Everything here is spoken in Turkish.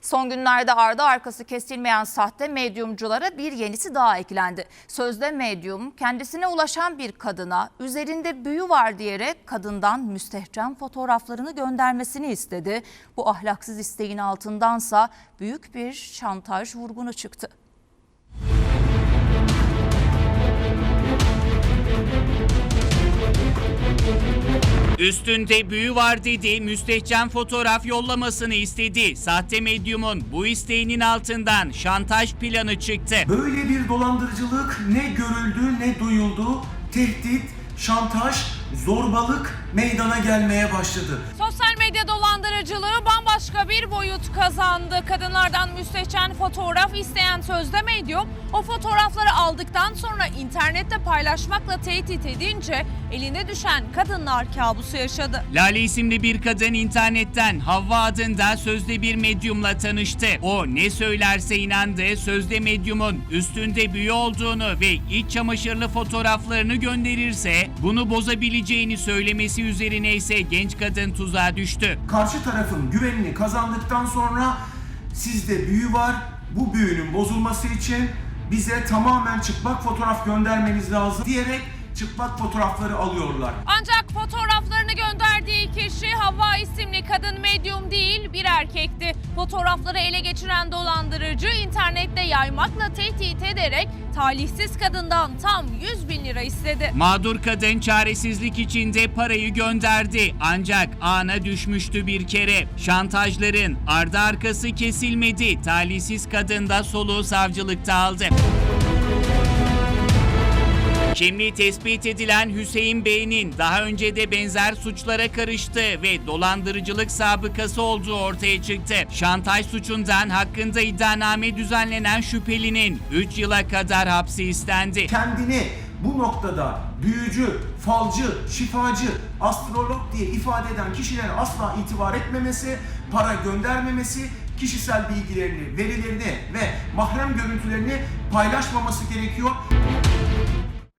Son günlerde ardı arkası kesilmeyen sahte medyumculara bir yenisi daha eklendi. Sözde medyum kendisine ulaşan bir kadına üzerinde büyü var diyerek kadından müstehcen fotoğraflarını göndermesini istedi. Bu ahlaksız isteğin altındansa büyük bir şantaj vurgunu çıktı. Üstünde büyü var dedi, müstehcen fotoğraf yollamasını istedi. Sahte medyumun bu isteğinin altından şantaj planı çıktı. Böyle bir dolandırıcılık ne görüldü ne duyuldu. Tehdit, şantaj, zorbalık meydana gelmeye başladı. Sosyal medya dolandırıcılığı bambaşka bir boyut kazandı. Kadınlardan müstehcen fotoğraf isteyen sözde medyum o fotoğrafları aldıktan sonra internette paylaşmakla tehdit edince eline düşen kadınlar kabusu yaşadı. Lale isimli bir kadın internetten Havva adında sözde bir medyumla tanıştı. O ne söylerse inandı, sözde medyumun üstünde büyü olduğunu ve iç çamaşırlı fotoğraflarını gönderirse bunu bozabileceğini söylemesi üzerine ise genç kadın tuzağa düştü. Karşı tarafın güvenini kazandıktan sonra sizde büyü var. Bu büyünün bozulması için bize tamamen çıplak fotoğraf göndermeniz lazım diyerek çıplak fotoğrafları alıyorlar. Ancak fotoğraflarını gönderdiği kişi Havva isimli kadın medyum değil bir erkekti. Fotoğrafları ele geçiren dolandırıcı internette yaymakla tehdit ederek talihsiz kadından tam 100 bin lira istedi. Mağdur kadın çaresizlik içinde parayı gönderdi ancak ana düşmüştü bir kere. Şantajların ardı arkası kesilmedi. Talihsiz kadın da soluğu savcılıkta aldı. Kimliği tespit edilen Hüseyin Bey'in daha önce de benzer suçlara karıştı ve dolandırıcılık sabıkası olduğu ortaya çıktı. Şantaj suçundan hakkında iddianame düzenlenen şüphelinin 3 yıla kadar hapsi istendi. Kendini bu noktada büyücü, falcı, şifacı, astrolog diye ifade eden kişilere asla itibar etmemesi, para göndermemesi, kişisel bilgilerini, verilerini ve mahrem görüntülerini paylaşmaması gerekiyor.